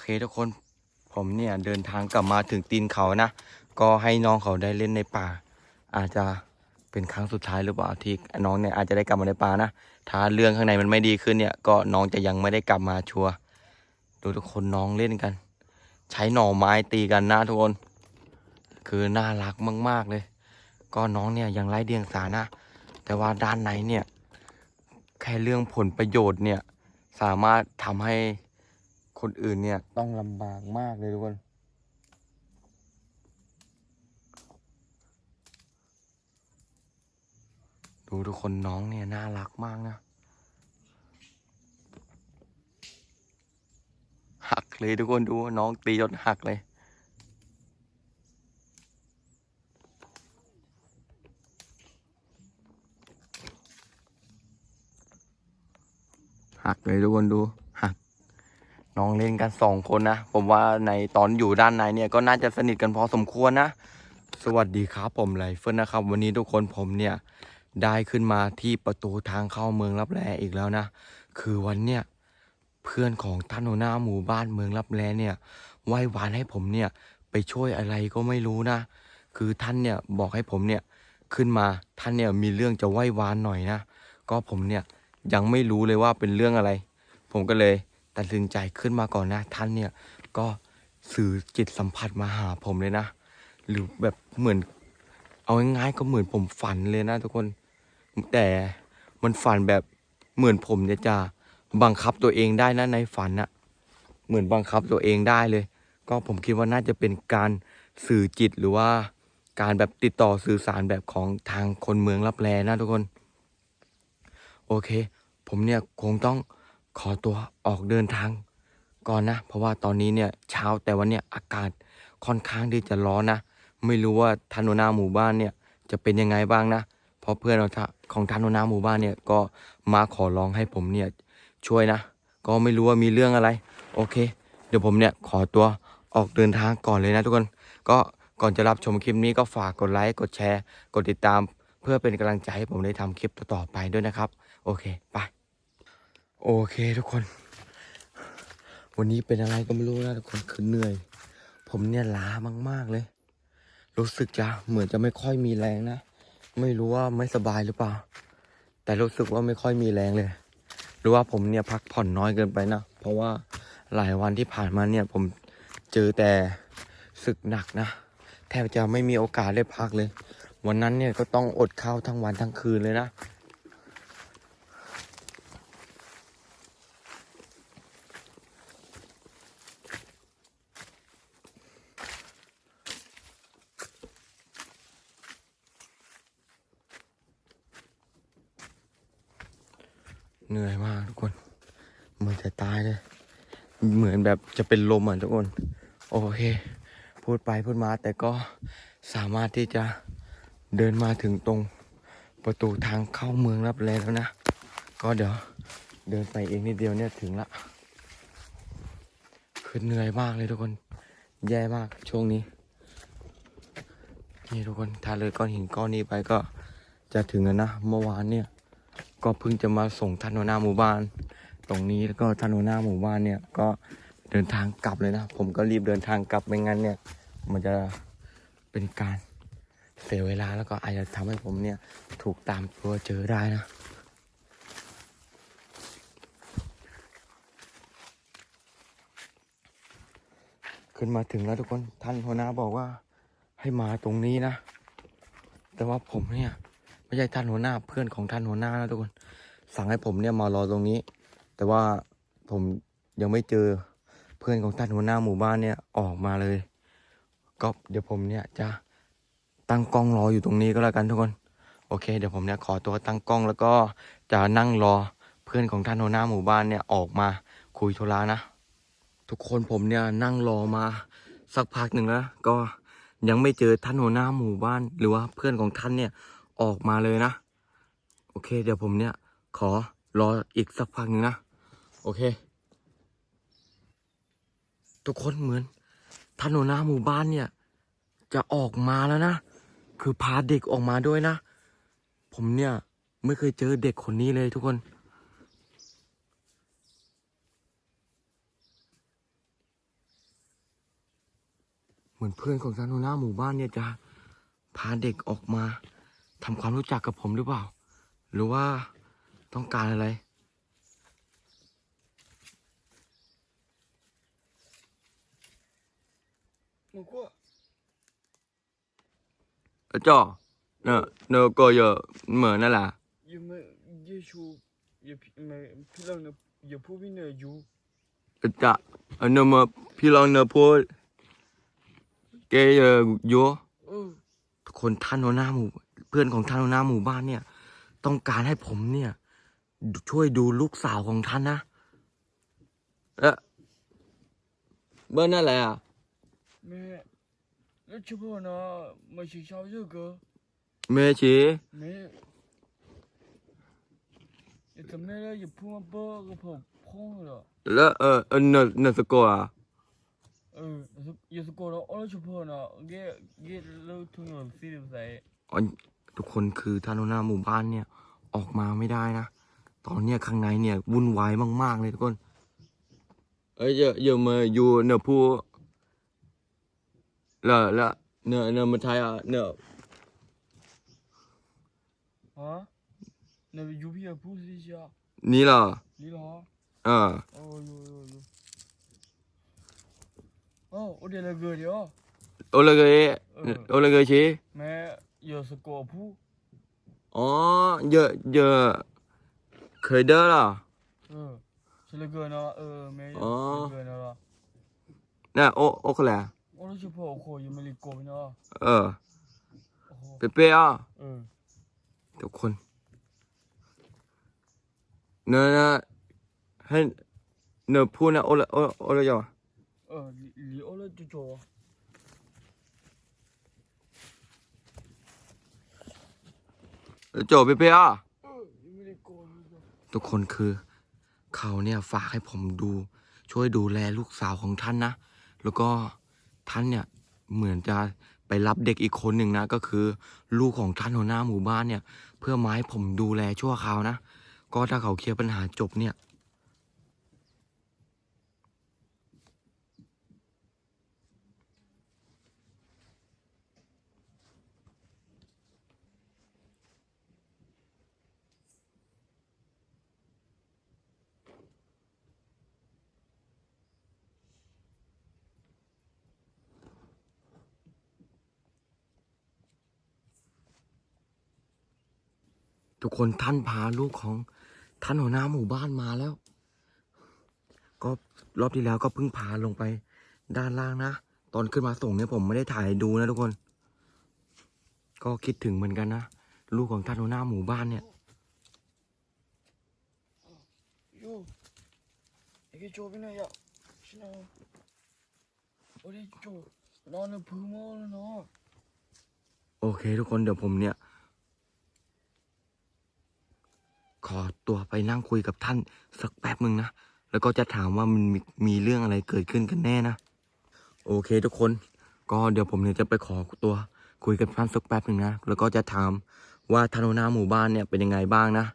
เคทุกคน ผมเนี่ยเดินทางกลับมาถึงตีนเขานะ ก็ให้น้องเขาได้เล่นในป่า อาจจะเป็นครั้งสุดท้ายหรือเปล่าที่น้องเนี่ยอาจจะได้กลับมาในป่านะ ถ้าเรื่องข้างในมันไม่ดีขึ้นเนี่ย ก็น้องจะยังไม่ได้กลับมาชัวร์ดูทุกคนน้องเล่นกัน ใช้หน่อไม้ตีกันนะทุกคน คือน่ารักมาก ๆเลย ก็น้องเนี่ยยังไร้เดียงสานะ แต่ว่าด้านในเนี่ย แค่เรื่องผลประโยชน์เนี่ยสามารถทำให้ คนอื่นเนี่ยต้องลำบากมากเลยทุกคน ดูทุกคนน้องเนี่ยน่ารักมากนะหักเลยทุกคนดูน้องตีจนหักเลยหักเลยทุกคนดู น้องเล่นกันสองคนนะ ผมว่าในตอนอยู่ด้านในเนี่ยก็น่าจะสนิทกันพอสมควรนะ สวัสดีครับผมไลเฟิลนะครับ วันนี้ทุกคนผมเนี่ยได้ขึ้นมาที่ประตูทางเข้าเมืองรับแลอีกแล้วนะ คือวันเนี่ยเพื่อนของท่านหัวหน้าหมู่บ้านเมืองรับแลเนี่ยไหว้วานให้ผมเนี่ยไปช่วยอะไรก็ไม่รู้นะ คือท่านเนี่ยบอกให้ผมเนี่ยขึ้นมาท่านเนี่ยมีเรื่องจะไหว้วานหน่อยนะ ก็ผมเนี่ยยังไม่รู้เลยว่าเป็นเรื่องอะไร ผมก็เลย ตัดสินใจขึ้นมาก่อนนะ ท่านเนี่ยก็สื่อจิตสัมผัสมาหาผมเลยนะ หรือแบบเหมือน เอาง่ายๆก็เหมือนผมฝันเลยนะทุกคน แต่มันฝันแบบเหมือนผมเนี่ยจะบังคับตัวเองได้นะในฝันอะเหมือนบังคับตัวเองได้เลย ก็ผมคิดว่าน่าจะเป็นการสื่อจิตหรือว่าการแบบติดต่อสื่อสารแบบของทางคนเมืองรับแลนะทุกคน โอเค ผมเนี่ยคงต้อง ขอตัวออกเดินทางก่อนนะ เพราะว่าตอนนี้เนี่ยเช้าแต่วันเนี่ยอากาศค่อนข้างที่จะร้อนนะ ไม่รู้ว่าท่านหัวหน้าหมู่บ้านเนี่ยจะเป็นยังไงบ้างนะ เพราะเพื่อนของทานหัวหน้าหมู่บ้านเนี่ยก็มาขอร้องให้ผมเนี่ยช่วยนะ ก็ไม่รู้ว่ามีเรื่องอะไร โอเค เดี๋ยวผมเนี่ยขอตัวออกเดินทางก่อนเลยนะทุกคน ก็ก่อนจะรับชมคลิปนี้ก็ฝากกดไลค์กดแชร์ กดติดตาม เพื่อเป็นกำลังใจให้ผมได้ทำคลิปต่อๆไปด้วยนะครับ โอเค ไป โอเคทุกคน วันนี้เป็นอะไรก็ไม่รู้นะทุกคนคือเหนื่อย ผมเนี่ยล้ามาก ๆเลย รู้สึกจะเหมือนจะไม่ค่อยมีแรงนะ ไม่รู้ว่าไม่สบายหรือเปล่า แต่รู้สึกว่าไม่ค่อยมีแรงเลย หรือว่าผมเนี่ยพักผ่อนน้อยเกินไปนะ เพราะว่าหลายวันที่ผ่านมาเนี่ยผมเจอแต่ศึกหนักนะ แทบจะไม่มีโอกาสได้พักเลย วันนั้นเนี่ยก็ต้องอดข้าวทั้งวันทั้งคืนเลยนะ เหนื่อยมากทุกคน เหมือนจะตายเลย เหมือนแบบจะเป็นลมอะทุกคน โอเค พูดไปพูดมาแต่ก็สามารถที่จะเดินมาถึงตรงประตูทางเข้าเมืองรับแลแล้วนะ ก็เดี๋ยวเดินไปเองนิดเดียวเนี่ยถึงละ คือเหนื่อยมากเลยทุกคน แย่มากช่วงนี้ นี่ทุกคนถ้าเลยก้อนหินก้อนนี้ไปก็จะถึงแล้วนะ เมื่อวานเนี่ย ก็เพิ่งจะมาส่งท่านหัวหน้าหมู่บ้าน ตรงนี้แล้วก็ท่านหัวหน้าหมู่บ้านเนี่ยก็เดินทางกลับเลยนะ ผมก็รีบเดินทางกลับไม่งั้นเนี่ย มันจะเป็นการเสียเวลาแล้วก็อาจจะทำให้ผมเนี่ยถูกตามตัวเจอได้นะขึ้นมาถึงแล้วทุกคนท่านหัวหน้าบอกว่าให้มาตรงนี้นะ แต่ว่าผมเนี่ย ไม่ใช่ท่านหัวหน้าเพื่อนของท่านหัวหน้านะทุกคน สั่งให้ผมเนี่ยมารอตรงนี้ แต่ว่าผมยังไม่เจอเพื่อนของท่านหัวหน้าหมู่บ้านเนี่ยออกมาเลย ก็เดี๋ยวผมเนี่ยจะตั้งกล้องรออยู่ตรงนี้ก็แล้วกันทุกคน โอเค เดี๋ยวผมเนี่ยขอตัวตั้งกล้องแล้วก็จะนั่งรอเพื่อนของท่านหัวหน้าหมู่บ้านเนี่ยออกมาคุยธุระนะ ทุกคนผมเนี่ยนั่งรอมาสักพักหนึ่งแล้ว ก็ยังไม่เจอท่านหัวหน้าหมู่บ้าน หรือว่าเพื่อนของท่านเนี่ย ออกมาเลยนะ โอเค เดี๋ยวผมเนี่ย ขอรออีกสักพักหนึ่งนะ โอเค ทุกคนเหมือนท่านหัวหน้าหมู่บ้านเนี่ย จะออกมาแล้วนะ คือพาเด็กออกมาด้วยนะ ผมเนี่ยไม่เคยเจอเด็กคนนี้เลยทุกคน เหมือนเพื่อนของท่านหัวหน้าหมู่บ้านเนี่ยจะพาเด็กออกมา ทำความรู้จักกับผมหรือเปล่า หรือว่าต้องการอะไร หนูกลัวอาจ้อเนอเนอะก็เยอะเหมือนนั่นแหละอย่ามาเยาชูอย่ามาพี่เราเนออย่าพูดพี่เนออยู่อาจ้าเนอมาพี่ลองเนอพูดเกย์เยอะอยู่คนท่านหัวหน้าหมู่ พื่อนของท่านหน้าหมู่บ้านเนี่ย ต้องการให้ผมเนี่ย ช่วยดูลูกสาวของท่านนะเออเบอร์นั่นอะไรอะแม่แล้วชิบนะไม่ใช่ชาวเยอะเกอเมชีแม่อย่าทได้แล้วอย่าพูดมาเบอร์กับผมพ่องเหรอแล้วเออเออเนอเนอสกอร์อะเอออย่าสกอร์แล้อ๋อชิบนะเกเกเลิกทุ่งหลงซีดใส่ ทุกคนคือถนนหน้าหมู่บ้านเนี่ยออกมาไม่ได้นะ ตอนเนี้ข้างในเนี่ยวุ่นวายมากๆเลยทุกคน เอ้ยเยอะเยอะมาอยู่เนอภูแล้วแล้วเนอเนอมาไทยอะเนอฮะเนอยูพี่อะพูดสิจ้ะนี่เหรอนี่เหรออ่าโอ้ยโอ้ยโอ้โอ้เดี๋เราเกิดเดียวโอ้เลาเกิดโอเลเกิดชีแม่ เยอะสกอผู้อ๋อเยอะเยอะเคยเด้อล่ะเออชลเกินเนาะเออเมย์เกินเนาะน่โอโอเคแหละโอ้รู้ชิพอโอโคยูมาริโกเนาะเออเปเป้อะเออทุกคนเนอะนะให้เนอพูดนะโอละโอโอละยอเออหรืโอละจุโจ โจเปเป้อทุกคนคือ เขาเนี่ยฝากให้ผมดู ช่วยดูแลลูกสาวของท่านนะ แล้วก็ท่านเนี่ยเหมือนจะไปรับเด็กอีกคนหนึ่งนะ ก็คือ ลูกของท่านหัวหน้าหมู่บ้านเนี่ย เพื่อมาให้ผมดูแลชั่วคราวนะ ก็ถ้าเขาเคลียร์ปัญหาจบเนี่ย ทุกคนท่านพาลูกของท่านหัวหน้าหมู่บ้านมาแล้ว ก็รอบที่แล้วก็เพิ่งพาลงไปด้านล่างนะ ตอนขึ้นมาส่งเนี่ยผมไม่ได้ถ่ายดูนะทุกคน ก็คิดถึงเหมือนกันนะ ลูกของท่านหัวหน้าหมู่บ้านเนี่ยโอเคทุกคนเดี๋ยวผมเนี่ย ขอตัวไปนั่งคุยกับท่านสักแป๊บหนึ่งนะ แล้วก็จะถามว่ามันมีมีเรื่องอะไรเกิดขึ้นกันแน่นะ โอเค ทุกคน ก็เดี๋ยวผมเนี่ยจะไปขอตัวคุยกับท่านสักแป๊บหนึ่งนะ แล้วก็จะถามว่าท่านหัวหน้าหมู่บ้านเนี่ยเป็นยังไงบ้างนะ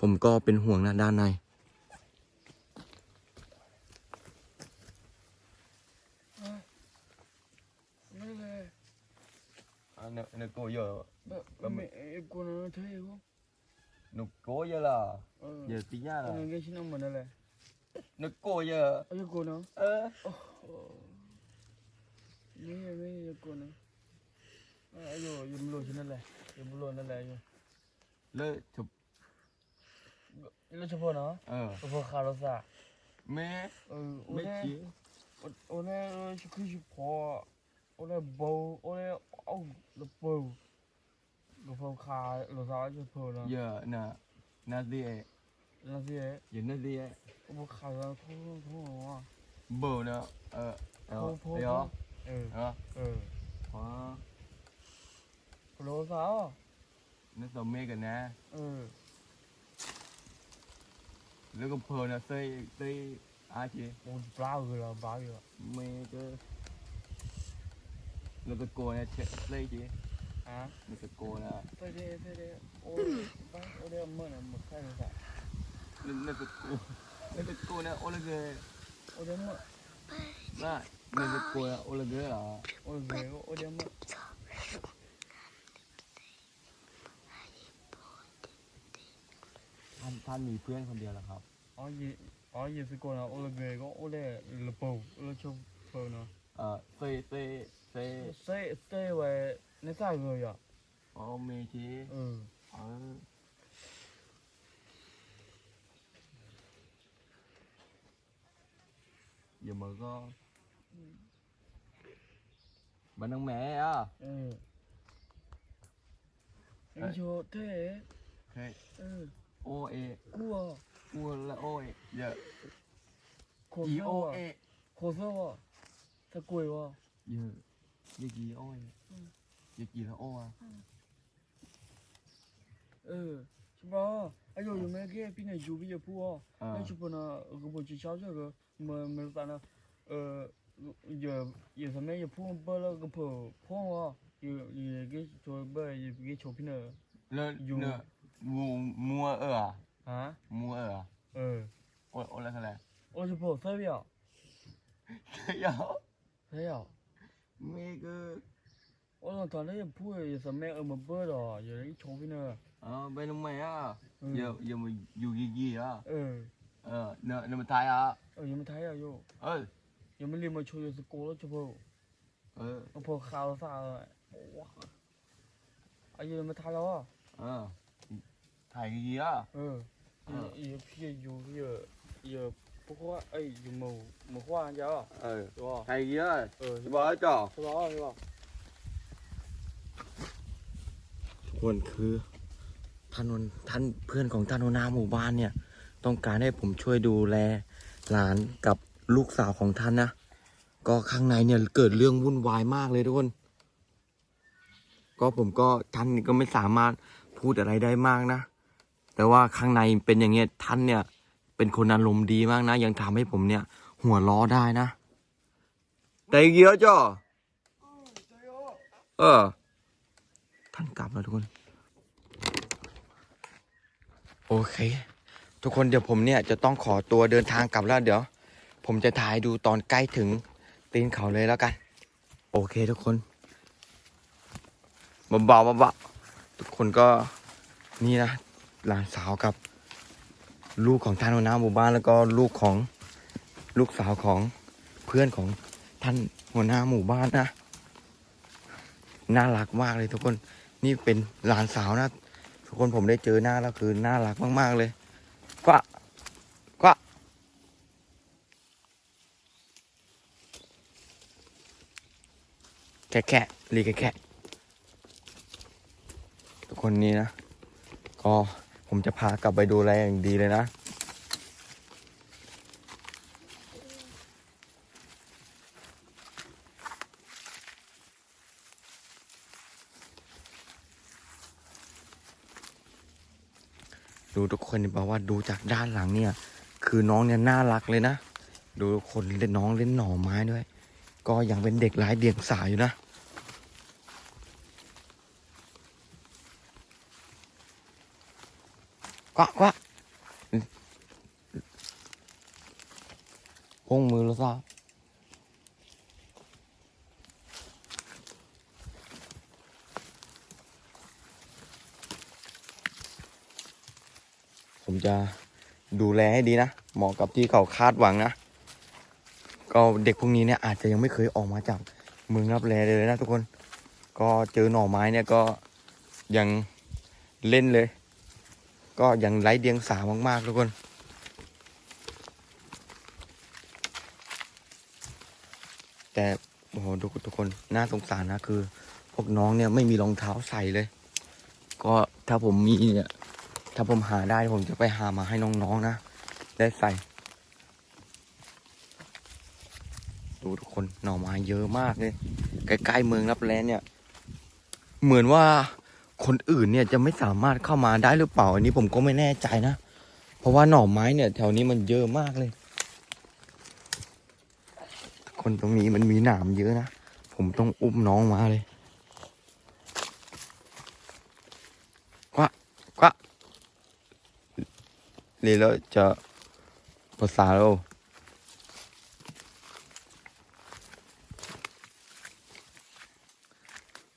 ผมก็เป็นห่วงนะด้านใน 没嘞， เนเนโกเยอะ 没没过了退后， nuko je lah. Je tinya lah. Kau ngesin nama mana lah? Nuko je. Ayo kau no. Eh. Oh. Ni ni ayo kau no. Ayo, yum lo sini lah. Yum lo nala ayo. Le cup. Le cup no. Eh. Cup karosa. Me. Me cie. Oleh cukup cukup. Oleh bau. Oleh oh lebau. Nó phong khá, nó rõ cho phở nó. Giờ nè, nà gì ấy, Nó gì ấy, giờ nà gì ấy. nó khá ra thô thô thô nó à. Bờ nè, ờ, ờ, Thô thô thấy thô. không? Ừ, Ờ, ừ. quá. Nó rõ à. Nó sầu mê cả nè. Ừ, Lấy con phở nè, xây, xây, ai chị? một bao rồi là bao rồi. Mê chứ. Lấy con cua nè, xây chị. Ha? Mình sẽ cố nè. Phải đi, phải đi. Ô, bác, ô đi ông mơ nè, một khai rồi phải. Nên là cố. Nên là cố nè, ô là ghê. Ô đi ông mơ. Nè, nên là cố nè, ô là ghê à. Ô là ghê, ô đi ông mơ. Anh, anh mì quyên con điều là không? Ô gì, ô gì sẽ cố nè, ô là ghê, ô đi là bầu, ô là chung, bầu nè. Ờ, xây, xây, xây. Xây, xây về nó xài người à ồ mì chứ ừ. Ờ. Giờ mở con bạn ông mẹ á. Anh cho thế. Thế. Ừ. Cua. Cua là ô ê. Dạ. Gì ô ê. Khổ sơ à? Thật cười cái gì ô ê. อ้แล้วก็ 我的门， ว่า ไม่ได้กลัวโอละเกอเหรอ 我这个我点么？ ท่านท่านมีเพื่อนคนเดียวเหรอครับ 啊也啊也是过了，我那个我来了包了就包呢。 เออเซเซเซ 谁谁为那啥个呀？ โอเมที 嗯， เออเดี๋ยวมันก็บันนังแม่อ่ะ 嗯。你说对， เฮ้ย 嗯， โอเอ 过啊， กูละโอเอเยอะ 可 อี 是 โอ 啊 เอ，可是啊，它贵哇。 เยอะยี่กี่โอเอยี่กี่ละโออ่ะ 嗯，是吧？哎呦，有没有给别人邮比较补啊？ เออ 那就不能，如果去小这个，没没办了，呃，也也是没也补不了个补补啊，也也给做不也给小平的 แล้ว อยู่ เนื้อมูมัวเอออ่ะ 啊， มัวเอออ่ะ 呃， โอโอละเท่าไหร่ 我是补三秒， เยอะ 三秒， มีก็ 我说他那也补也是没 我讲他那不会什么我们不的，有人瞧不呢。啊，白龙梅啊，有有没有意义啊？嗯。呃，那那么大呀？呃，有没大呀？有。呃，有没你们瞧就是过了就不？呃，我不好啥了。哇。啊，有没大了啊？嗯。大意义啊？嗯。也也有也也不花哎，有没没花人家啊？哎，是吧？大意啊？呃，是吧？这。是吧？是吧？ ควรคือท่านนท่านเพื่อนของท่านหัวหน้าหมู่บ้านเนี่ย ต้องการให้ผมช่วยดูแลหลานกับลูกสาวของท่านนะ ก็ข้างในเนี่ยเกิดเรื่องวุ่นวายมากเลยทุกคน ก็ผมก็ท่านก็ไม่สามารถพูดอะไรได้มากนะ แต่ว่าข้างในเป็นอย่างเงี้ยท่านเนี่ย เป็นคนอารมณ์ดีมากนะ ยังทำให้ผมเนี่ย หัวล้อได้นะแต่เยอะจ้อเออ ท่านกลับแล้วทุกคน โอเค ทุกคนเดี๋ยวผมเนี่ยจะต้องขอตัวเดินทางกลับแล้วเดี๋ยว ผมจะถ่ายดูตอนใกล้ถึงตีนเขาเลยแล้วกัน โอเคทุกคนเบาๆเบาๆทุกคนก็นี่นะหลานสาวกับ ลูกของท่านหัวหน้าหมู่บ้านแล้วก็ลูกของลูกสาวของเพื่อนของท่านหัวหน้าหมู่บ้านนะ น่ารักมากเลยทุกคน นี่เป็นหลานสาวนะ ทุกคนผมได้เจอหน้าแล้วคือน่ารักมาก ๆ เลยกว่ากว่าแค่แค่รีแค่แค่ทุกคนนี้นะ ก็ผมจะพากลับไปดูแลอย่างดีเลยนะ ดูทุกคนบอกว่าดูจากด้านหลังเนี่ย คือน้องเนี่ยน่ารักเลยนะ ดูคนเล่นน้องเล่นหน่อไม้ด้วย ก็ยังเป็นเด็กร้ายเดียงสาอยู่นะกวักวะพงมือแล้วซะผมจะ ดูแลให้ดีนะเหมาะกับที่เขาคาดหวังนะก็เด็กพวกนี้เนี่ยอาจจะยังไม่เคยออกมาจากเมืองรับแลเลยนะทุกคน ก็เจอหน่อไม้เนี่ยก็ยังเล่นเลย ก็ยังไร้เดียงสามาก ๆ ทุกคน แต่โอ้โหทุกทุกคนน่าสงสารนะคือ พวกน้องเนี่ยไม่มีรองเท้าใส่เลย ก็ถ้าผมมีเนี่ย ถ้าผมหาได้ผมจะไปหามาให้น้องๆนะได้ใส่ ดูทุกคนหน่อไม้เยอะมากเลยใกล้ๆเมืองรับแลเนี่ย เหมือนว่าคนอื่นเนี่ยจะไม่สามารถเข้ามาได้หรือเปล่า อันนี้ผมก็ไม่แน่ใจนะ เพราะว่าหน่อไม้เนี่ย แถวนี้มันเยอะมากเลย คนตรงนี้มันมีหนามเยอะนะ ผมต้องอุ้มน้องมาเลย นี่แล้วจะภาษาเรา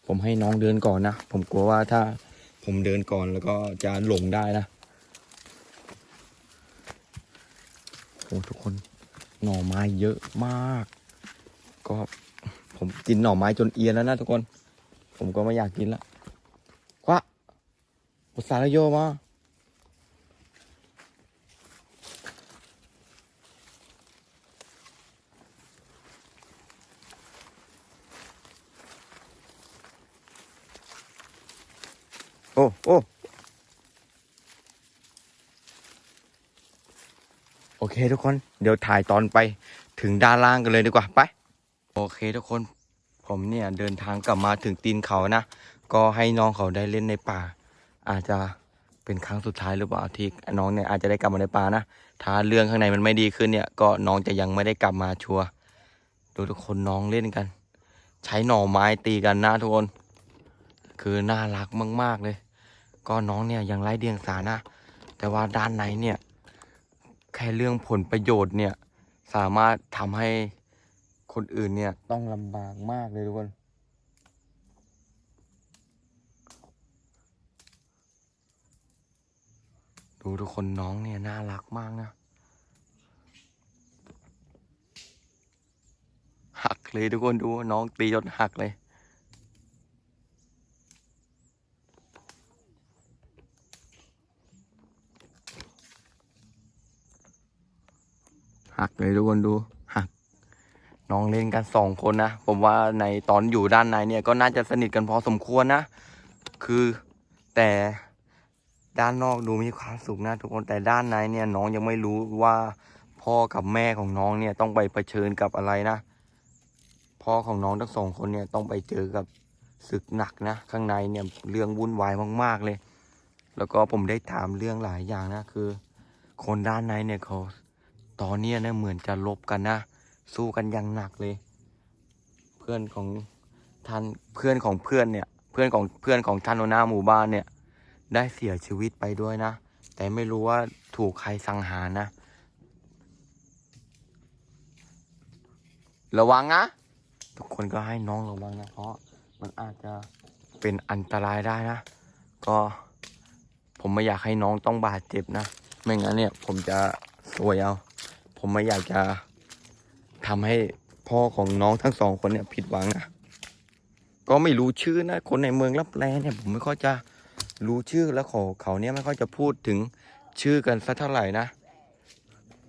ผมให้น้องเดินก่อนนะ ผมกลัวว่าถ้าผมเดินก่อนแล้วก็จะหลงได้นะโอ้ทุกคนหน่อไม้เยอะมาก ก็ผมกินหน่อไม้จนเอียนแล้วนะทุกคน ผมก็ไม่อยากกินละควะอุตส่าห์โยมา โอ้โอเคทุกคน เดี๋ยวถ่ายตอนไปถึงด้านล่างกันเลยดีกว่าไป โอเคทุกคน ผมเนี่ยเดินทางกลับมาถึงตีนเขานะ ก็ให้น้องเขาได้เล่นในป่า อาจจะเป็นครั้งสุดท้ายหรือเปล่าที่น้องเนี่ยอาจจะได้กลับมาในป่านะ ถ้าเรื่องข้างในมันไม่ดีขึ้นเนี่ย ก็น้องจะยังไม่ได้กลับมาชัวร์ดูทุกคนน้องเล่นกัน ใช้หน่อไม้ตีกันนะทุกคน คือน่ารักมาก ๆเลย ก็น้องเนี่ยยังไร้เดียงสานะ แต่ว่าด้านในเนี่ยแค่เรื่องผลประโยชน์เนี่ยสามารถทำให้คนอื่นเนี่ยต้องลำบากมากเลยทุกคนดูทุกคนน้องเนี่ยน่ารักมากนะหักเลยทุกคนดูน้องตีจนหักเลย หักเลยทุกคนดูหักน้องเล่นกันสองคนนะผมว่าในตอนอยู่ด้านในเนี่ยก็น่าจะสนิทกันพอสมควรนะ คือแต่ด้านนอกดูมีความสุขนะทุกคนแต่ด้านในเนี่ยน้องยังไม่รู้ว่าพ่อกับแม่ของน้องเนี่ยต้องไปเผชิญกับอะไรนะ พ่อของน้องทั้งสองคนเนี่ยต้องไปเจอกับศึกหนักนะ ข้างในเนี่ยเรื่องวุ่นวายมากๆเลย แล้วก็ผมได้ถามเรื่องหลายอย่างนะคือ คนด้านในเนี่ยเขา ตอนนี้เนี่ยเหมือนจะลบกันนะ สู้กันอย่างหนักเลย เพื่อนของท่านเพื่อนของเพื่อนเนี่ย เพื่อนของเพื่อนของท่านหัวหน้าหมู่บ้านเนี่ย ได้เสียชีวิตไปด้วยนะ แต่ไม่รู้ว่าถูกใครสังหารนะ ระวังนะ ทุกคนก็ให้น้องระวังนะ เพราะมันอาจจะเป็นอันตรายได้นะ ก็ผมไม่อยากให้น้องต้องบาดเจ็บนะ ไม่งั้นเนี่ยผมจะซวยเอา ผมไม่อยากจะทำให้พ่อของน้องทั้งสองคนเนี่ยผิดหวังนะก็ไม่รู้ชื่อนะคนในเมืองรับแลเนี่ยผมไม่ค่อยจะรู้ชื่อแล้วเขาเขาเนี่ยไม่ค่อยจะพูดถึงชื่อกันสักเท่าไหร่นะ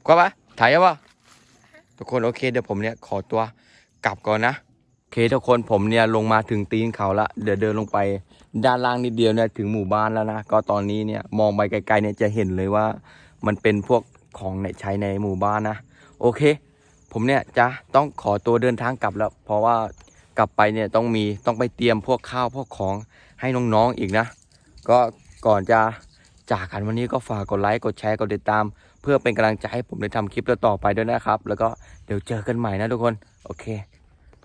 ก็ปะถ่ายยังปะทุกคนโอเคเดี๋ยวผมเนี่ยขอตัวกลับก่อนนะโอเคทุกคนผมเนี่ยลงมาถึงตีนเขาละเดี๋ยวเดินลงไปด้านล่างนิดเดียวเนี่ยถึงหมู่บ้านแล้วนะก็ตอนนี้เนี่ยมองไปไกลๆเนี่ยจะเห็นเลยว่ามันเป็นพวก ของในใช้ในหมู่บ้านนะ โอเค ผมเนี่ยจะต้องขอตัวเดินทางกลับแล้ว เพราะว่ากลับไปเนี่ยต้องมีต้องไปเตรียมพวกข้าวพวกของให้น้องๆอีกนะ ก็ก่อนจะจากกันวันนี้ก็ฝากกดไลค์กดแชร์กดติดตาม เพื่อเป็นกำลังใจให้ผมได้ทำคลิปต่อไปด้วยนะครับ แล้วก็เดี๋ยวเจอกันใหม่นะทุกคน โอเค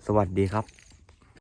สวัสดีครับ